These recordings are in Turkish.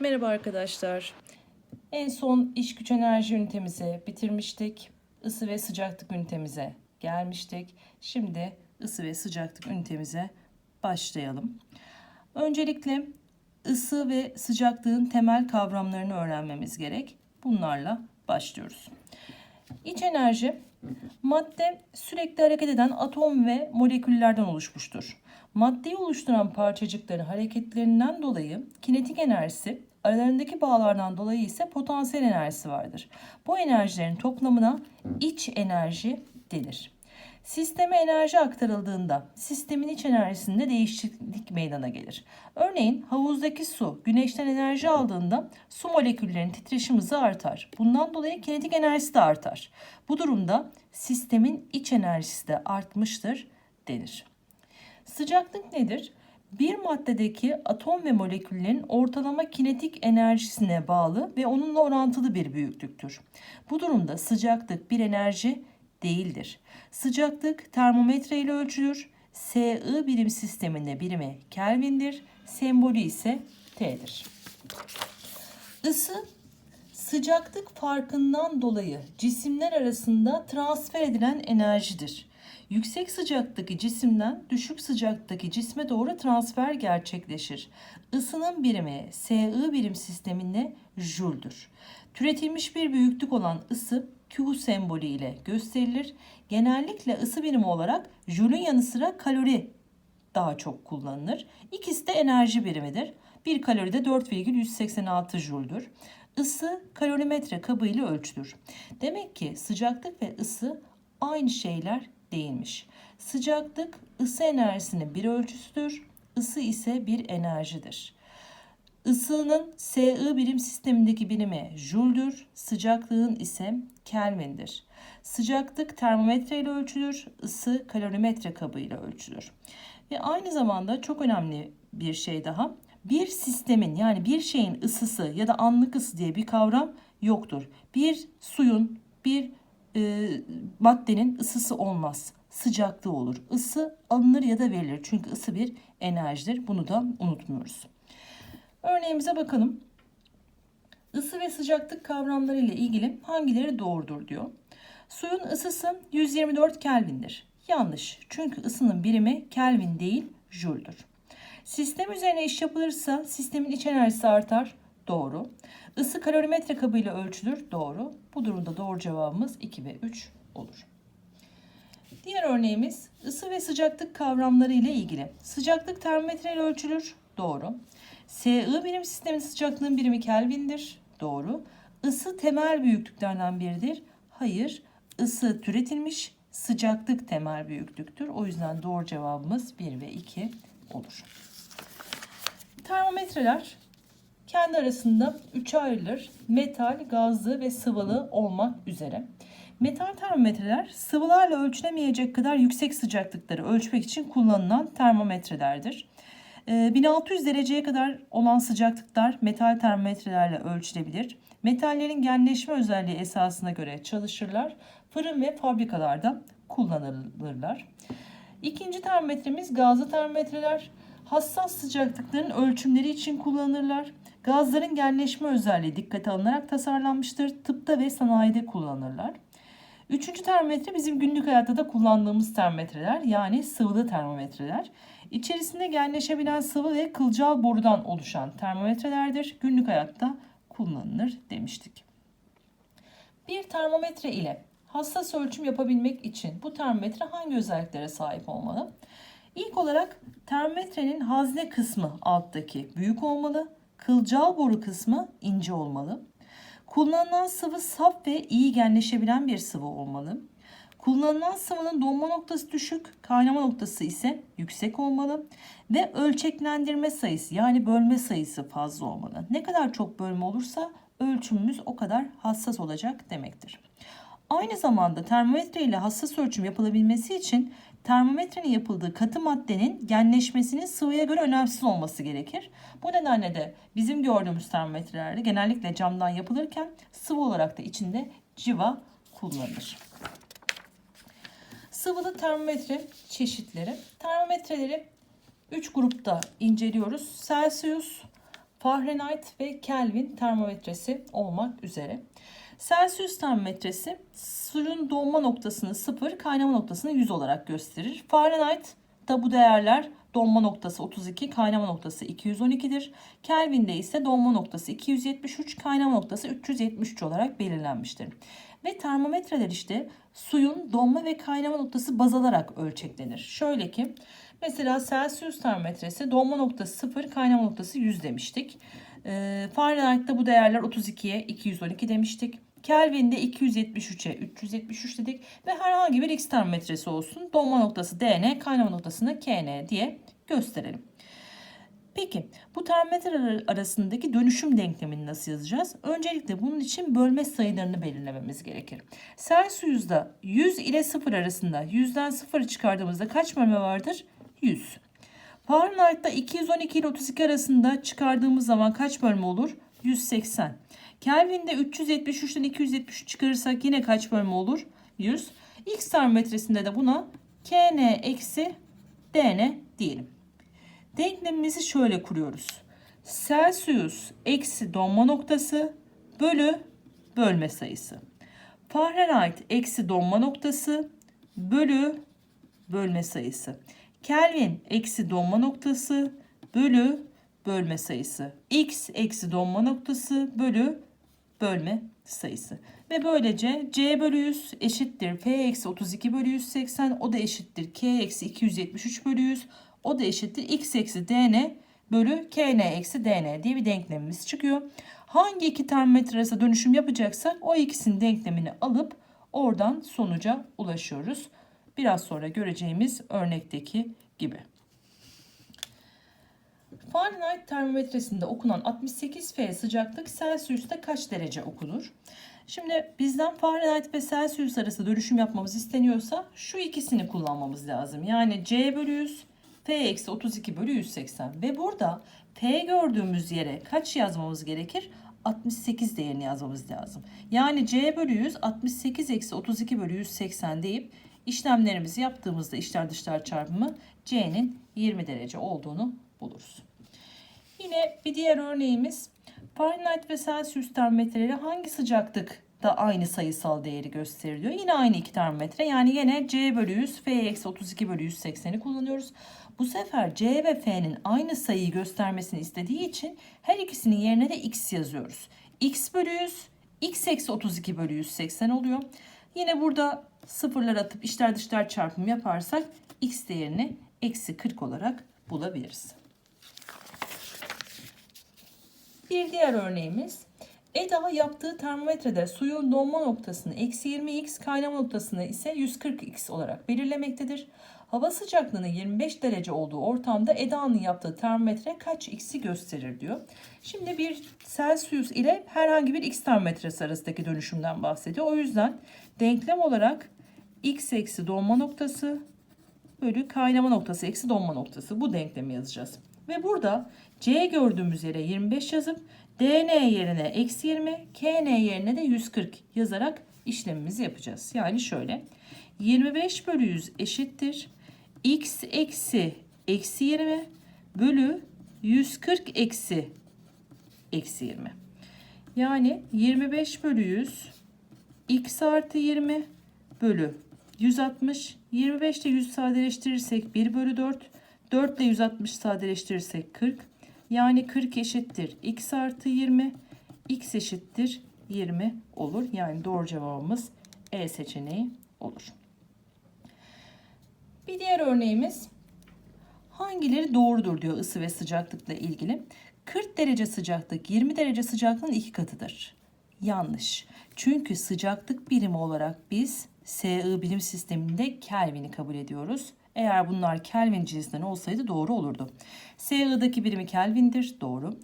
Merhaba arkadaşlar. En son iş güç enerji ünitemizi bitirmiştik. Isı ve sıcaklık ünitemize gelmiştik. Şimdi ısı ve sıcaklık ünitemize başlayalım. Öncelikle ısı ve sıcaklığın temel kavramlarını öğrenmemiz gerek. Bunlarla başlıyoruz. İç enerji madde sürekli hareket eden atom ve moleküllerden oluşmuştur. Maddeyi oluşturan parçacıkların hareketlerinden dolayı kinetik enerjisi, aralarındaki bağlardan dolayı ise potansiyel enerjisi vardır. Bu enerjilerin toplamına iç enerji denir. Sisteme enerji aktarıldığında sistemin iç enerjisinde değişiklik meydana gelir. Örneğin havuzdaki su güneşten enerji aldığında su moleküllerinin titreşim hızı artar. Bundan dolayı kinetik enerjisi de artar. Bu durumda sistemin iç enerjisi de artmıştır denir. Sıcaklık nedir? Bir maddedeki atom ve moleküllerin ortalama kinetik enerjisine bağlı ve onunla orantılı bir büyüklüktür. Bu durumda sıcaklık bir enerji değildir. Sıcaklık termometre ile ölçülür. SI birim sisteminde birimi Kelvin'dir. Sembolü ise T'dir. Isı sıcaklık farkından dolayı cisimler arasında transfer edilen enerjidir. Yüksek sıcaklıktaki cisimden düşük sıcaklıktaki cisme doğru transfer gerçekleşir. Isının birimi SI birim sisteminde Joule'dur. Türetilmiş bir büyüklük olan ısı Q sembolü ile gösterilir. Genellikle ısı birimi olarak Joule'ün yanı sıra kalori daha çok kullanılır. İkisi de enerji birimidir. Bir kalori de 4,186 Joule'dur. Isı kalorimetre kabı ile ölçülür. Demek ki sıcaklık ve ısı aynı şeyler değilmiş. Sıcaklık ısı enerjisinin bir ölçüsüdür. Isı ise bir enerjidir. Isının SI birim sistemindeki birimi Joule'dür. Sıcaklığın ise Kelvin'dir. Sıcaklık termometre ile ölçülür. Isı kalorimetre kabı ile ölçülür. Ve aynı zamanda çok önemli bir şey daha. Bir sistemin yani bir şeyin ısısı ya da anlık ısı diye bir kavram yoktur. Bir suyun, bir e, maddenin ısısı olmaz. Sıcaklığı olur. Isı alınır ya da verilir. Çünkü ısı bir enerjidir. Bunu da unutmuyoruz. Örneğimize bakalım. Isı ve sıcaklık kavramları ile ilgili hangileri doğrudur diyor. Suyun ısısı 124 Kelvin'dir. Yanlış. Çünkü ısının birimi Kelvin değil, Joule'dur. Sistem üzerine iş yapılırsa sistemin iç enerjisi artar. Doğru. Isı kalorimetre kabıyla ölçülür. Doğru. Bu durumda doğru cevabımız 2 ve 3 olur. Diğer örneğimiz ısı ve sıcaklık kavramları ile ilgili. Sıcaklık termometre ile ölçülür. Doğru. SI birim sistemin sıcaklığın birimi Kelvin'dir. Doğru. Isı temel büyüklüklerden biridir. Hayır. Isı türetilmiş, sıcaklık temel büyüklüktür. O yüzden doğru cevabımız 1 ve 2 olur. Termometreler kendi arasında üçe ayrılır. Metal, gazlı ve sıvılı olmak üzere. Metal termometreler sıvılarla ölçülemeyecek kadar yüksek sıcaklıkları ölçmek için kullanılan termometrelerdir. 1600 dereceye kadar olan sıcaklıklar metal termometrelerle ölçülebilir. Metallerin genleşme özelliği esasına göre çalışırlar. Fırın ve fabrikalarda kullanılırlar. İkinci termometremiz gazlı termometreler. Hassas sıcaklıkların ölçümleri için kullanılırlar. Gazların genleşme özelliği dikkate alınarak tasarlanmıştır. Tıpta ve sanayide kullanılırlar. Üçüncü termometre bizim günlük hayatta da kullandığımız termometreler yani sıvılı termometreler. İçerisinde genleşebilen sıvı ve kılcal borudan oluşan termometrelerdir. Günlük hayatta kullanılır demiştik. Bir termometre ile hassas ölçüm yapabilmek için bu termometre hangi özelliklere sahip olmalı? İlk olarak termometrenin hazne kısmı alttaki büyük olmalı, kılcal boru kısmı ince olmalı. Kullanılan sıvı saf ve iyi genleşebilen bir sıvı olmalı. Kullanılan sıvının donma noktası düşük, kaynama noktası ise yüksek olmalı ve ölçeklendirme sayısı yani bölme sayısı fazla olmalı. Ne kadar çok bölme olursa ölçümümüz o kadar hassas olacak demektir. Aynı zamanda termometre ile hassas ölçüm yapılabilmesi için termometrenin yapıldığı katı maddenin genleşmesinin sıvıya göre önemsiz olması gerekir. Bu nedenle de bizim gördüğümüz termometrelerde genellikle camdan yapılırken sıvı olarak da içinde civa kullanılır. Sıvılı termometre çeşitleri. Termometreleri 3 grupta inceliyoruz. Celsius, Fahrenheit ve Kelvin termometresi olmak üzere. Celsius termometresi suyun donma noktasını 0, kaynama noktasını 100 olarak gösterir. Fahrenheit da bu değerler donma noktası 32, kaynama noktası 212'dir. Kelvin'de ise donma noktası 273, kaynama noktası 373 olarak belirlenmiştir. Ve termometreler işte suyun donma ve kaynama noktası baz alarak ölçeklenir. Şöyle ki mesela Celsius termometresi donma noktası 0, kaynama noktası 100 demiştik. Ee, Fahrenheit'te bu değerler 32'ye 212 demiştik. Kelvin'de 273'e 373 dedik ve herhangi bir x termometresi olsun. Donma noktası dn, kaynama noktasını kn diye gösterelim. Peki bu termometreler arasındaki dönüşüm denklemini nasıl yazacağız? Öncelikle bunun için bölme sayılarını belirlememiz gerekir. Celsius'da 100 ile 0 arasında 100'den 0'ı çıkardığımızda kaç bölme vardır? 100. Fahrenheit'ta 212 ile 32 arasında çıkardığımız zaman kaç bölme olur? 180. Kelvin'de 373'ten 273 çıkarırsak yine kaç bölme olur? 100. X termometresinde de buna kn eksi dn diyelim. Denklemimizi şöyle kuruyoruz. Celsius eksi donma noktası bölü bölme sayısı. Fahrenheit eksi donma noktası bölü bölme sayısı. Kelvin eksi donma noktası bölü bölme sayısı. X eksi donma noktası bölü bölme sayısı. Ve böylece C bölü 100 eşittir F eksi 32 bölü 180 o da eşittir K eksi 273 bölü 100 o da eşittir X eksi DN bölü KN eksi DN diye bir denklemimiz çıkıyor. Hangi iki termometre arasında dönüşüm yapacaksak o ikisinin denklemini alıp oradan sonuca ulaşıyoruz. Biraz sonra göreceğimiz örnekteki gibi. Fahrenheit termometresinde okunan 68 F sıcaklık Celsius'ta kaç derece okunur? Şimdi bizden Fahrenheit ve Celsius arası dönüşüm yapmamız isteniyorsa şu ikisini kullanmamız lazım. Yani C bölü 100, F eksi 32 bölü 180. Ve burada F gördüğümüz yere kaç yazmamız gerekir? 68 değerini yazmamız lazım. Yani C bölü 100 68 eksi 32 bölü 180 deyip işlemlerimizi yaptığımızda içler dışlar çarpımı C'nin 20 derece olduğunu buluruz. Yine bir diğer örneğimiz Fahrenheit ve Celsius termometreleri hangi sıcaklık da aynı sayısal değeri gösteriyor. Yine aynı iki termometre yani yine C bölü 100 F eksi 32 bölü 180'i kullanıyoruz. Bu sefer C ve F'nin aynı sayıyı göstermesini istediği için her ikisinin yerine de X yazıyoruz. X bölü 100 X eksi 32 bölü 180 oluyor. Yine burada sıfırlar atıp içler dışlar çarpım yaparsak X değerini eksi 40 olarak bulabiliriz. Bir diğer örneğimiz Eda yaptığı termometrede suyun donma noktasını eksi 20x kaynama noktasını ise 140x olarak belirlemektedir. Hava sıcaklığının 25 derece olduğu ortamda Eda'nın yaptığı termometre kaç x'i gösterir diyor. Şimdi bir Celsius ile herhangi bir x termometresi arasındaki dönüşümden bahsediyor. O yüzden denklem olarak x eksi donma noktası bölü kaynama noktası eksi donma noktası bu denklemi yazacağız. Ve burada C gördüğümüz yere 25 yazıp DN yerine eksi 20, KN yerine de 140 yazarak işlemimizi yapacağız. Yani şöyle 25 bölü 100 eşittir. X eksi eksi 20 bölü 140 eksi eksi 20. Yani 25 bölü 100 x artı 20 bölü 160. 25 ile 100 sadeleştirirsek 1 bölü 4. 4 ile 160 sadeleştirirsek 40. Yani 40 eşittir x artı 20. x eşittir 20 olur. Yani doğru cevabımız E seçeneği olur. Bir diğer örneğimiz hangileri doğrudur diyor ısı ve sıcaklıkla ilgili. 40 derece sıcaklık 20 derece sıcaklığın iki katıdır. Yanlış. Çünkü sıcaklık birimi olarak biz SI bilim sisteminde Kelvin'i kabul ediyoruz. Eğer bunlar Kelvin cinsinden olsaydı doğru olurdu. SI'daki birimi Kelvin'dir. Doğru.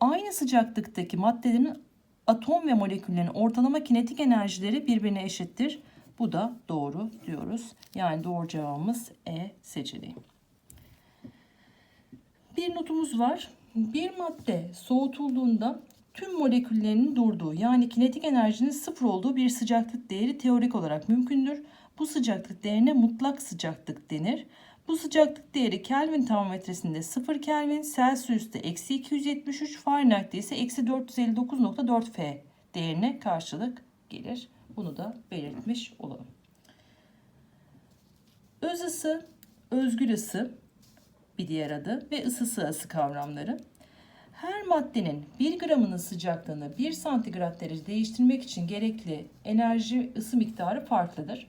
Aynı sıcaklıktaki maddelerin atom ve moleküllerin ortalama kinetik enerjileri birbirine eşittir. Bu da doğru diyoruz. Yani doğru cevabımız E seçeneği. Bir notumuz var. Bir madde soğutulduğunda tüm moleküllerinin durduğu yani kinetik enerjinin sıfır olduğu bir sıcaklık değeri teorik olarak mümkündür. Bu sıcaklık değerine mutlak sıcaklık denir. Bu sıcaklık değeri Kelvin termometresinde 0 Kelvin, Celsius'ta eksi 273, Fahrenheit'te ise eksi 459.4 F değerine karşılık gelir. Bunu da belirtmiş olalım. Öz ısı, özgül ısı bir diğer adı ve ısı sırası kavramları. Her maddenin 1 gramının sıcaklığını 1 santigrat derece değiştirmek için gerekli enerji ısı miktarı farklıdır.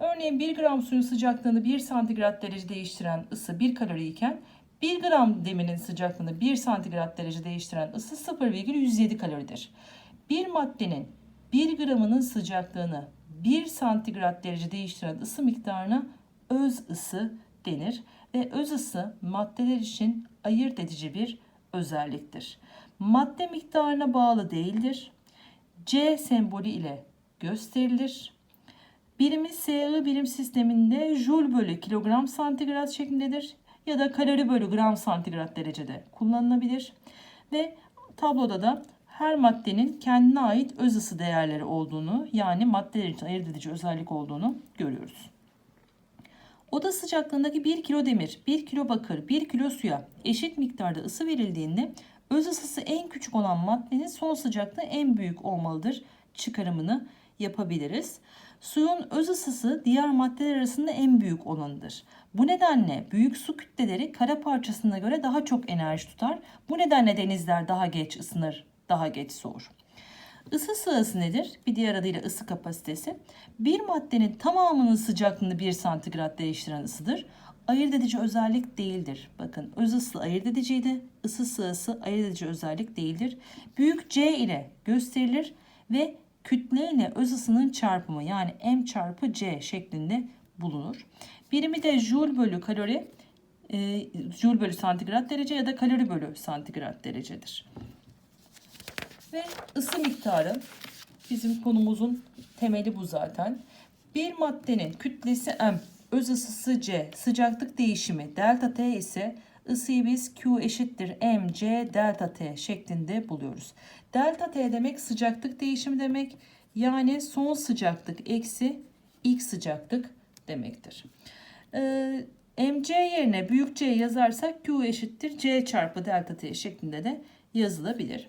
Örneğin 1 gram suyun sıcaklığını 1 santigrat derece değiştiren ısı 1 kalori iken 1 gram demirin sıcaklığını 1 santigrat derece değiştiren ısı 0,107 kaloridir. Bir maddenin 1 gramının sıcaklığını 1 santigrat derece değiştiren ısı miktarına öz ısı denir ve öz ısı maddeler için ayırt edici bir özelliktir. Madde miktarına bağlı değildir. C sembolü ile gösterilir. Birimi SI birim sisteminde joule bölü kilogram santigrat şeklindedir ya da kalori bölü gram santigrat derecede kullanılabilir. Ve tabloda da her maddenin kendine ait öz ısı değerleri olduğunu yani maddeler için ayırt edici özellik olduğunu görüyoruz. Oda sıcaklığındaki 1 kilo demir, 1 kilo bakır, 1 kilo suya eşit miktarda ısı verildiğinde öz ısısı en küçük olan maddenin son sıcaklığı en büyük olmalıdır çıkarımını yapabiliriz. Suyun öz ısısı diğer maddeler arasında en büyük olanıdır. Bu nedenle büyük su kütleleri kara parçasına göre daha çok enerji tutar. Bu nedenle denizler daha geç ısınır, daha geç soğur. Isı sırası nedir? Bir diğer adıyla ısı kapasitesi. Bir maddenin tamamının sıcaklığını 1 santigrat değiştiren ısıdır. Ayırt edici özellik değildir. Bakın öz ısı ayırt ediciydi. Isı sırası ayırt edici özellik değildir. Büyük C ile gösterilir ve kütle ile öz ısının çarpımı yani M çarpı C şeklinde bulunur. Birimi de joule bölü kalori, e, joule bölü santigrat derece ya da kalori bölü santigrat derecedir. Ve ısı miktarı bizim konumuzun temeli bu zaten. Bir maddenin kütlesi M, öz ısısı C, sıcaklık değişimi delta T ise ısıyı biz Q eşittir mc delta T şeklinde buluyoruz. Delta T demek sıcaklık değişimi demek. Yani son sıcaklık eksi ilk sıcaklık demektir. Ee, mc yerine büyük C yazarsak Q eşittir C çarpı delta T şeklinde de yazılabilir.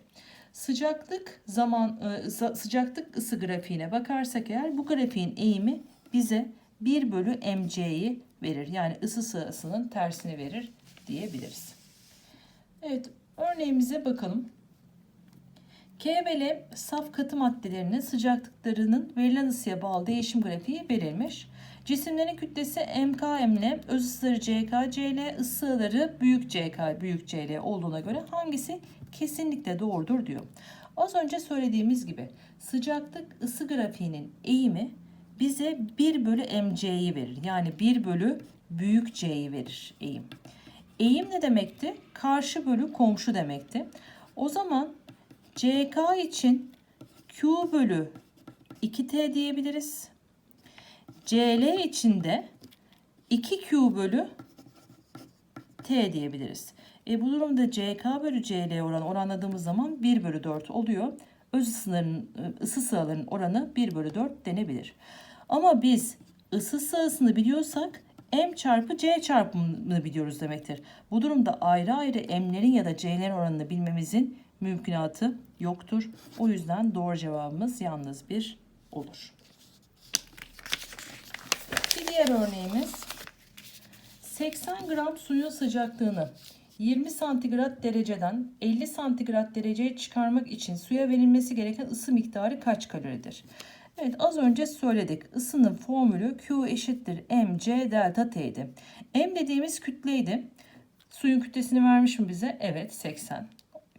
Sıcaklık zaman e, sıcaklık ısı grafiğine bakarsak eğer bu grafiğin eğimi bize 1 bölü mc'yi verir. Yani ısı sırasının tersini verir diyebiliriz. Evet örneğimize bakalım. K saf katı maddelerinin sıcaklıklarının verilen ısıya bağlı değişim grafiği verilmiş. Cisimlerin kütlesi MKML, öz ısıları CK, CL, ısıları büyük CK, büyük CL olduğuna göre hangisi kesinlikle doğrudur diyor. Az önce söylediğimiz gibi sıcaklık ısı grafiğinin eğimi bize 1 bölü mc'yi verir. Yani 1 bölü büyük c'yi verir eğim. Eğim ne demekti? Karşı bölü komşu demekti. O zaman CK için Q bölü 2T diyebiliriz. CL için de 2Q bölü T diyebiliriz. E bu durumda CK bölü CL oranı oranladığımız zaman 1 bölü 4 oluyor. Öz ısıların, ısı sıralarının oranı 1 bölü 4 denebilir. Ama biz ısı sırasını biliyorsak M çarpı C çarpımını biliyoruz demektir. Bu durumda ayrı ayrı M'lerin ya da C'lerin oranını bilmemizin mümkünatı yoktur. O yüzden doğru cevabımız yalnız bir olur. Bir diğer örneğimiz 80 gram suyun sıcaklığını 20 santigrat dereceden 50 santigrat dereceye çıkarmak için suya verilmesi gereken ısı miktarı kaç kaloridir? Evet az önce söyledik. Isının formülü Q eşittir mc delta t'ydi. M dediğimiz kütleydi. Suyun kütlesini vermiş mi bize? Evet 80.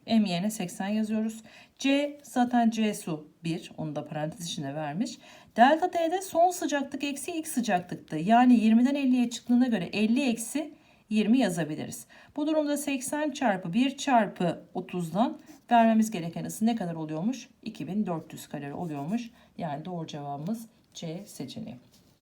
M yerine 80 yazıyoruz. C zaten C su 1. Onu da parantez içinde vermiş. Delta T'de son sıcaklık eksi ilk sıcaklıktı. Yani 20'den 50'ye çıktığına göre 50 eksi 20 yazabiliriz. Bu durumda 80 çarpı 1 çarpı 30'dan vermemiz gereken ısı ne kadar oluyormuş? 2400 kalori oluyormuş. Yani doğru cevabımız C seçeneği.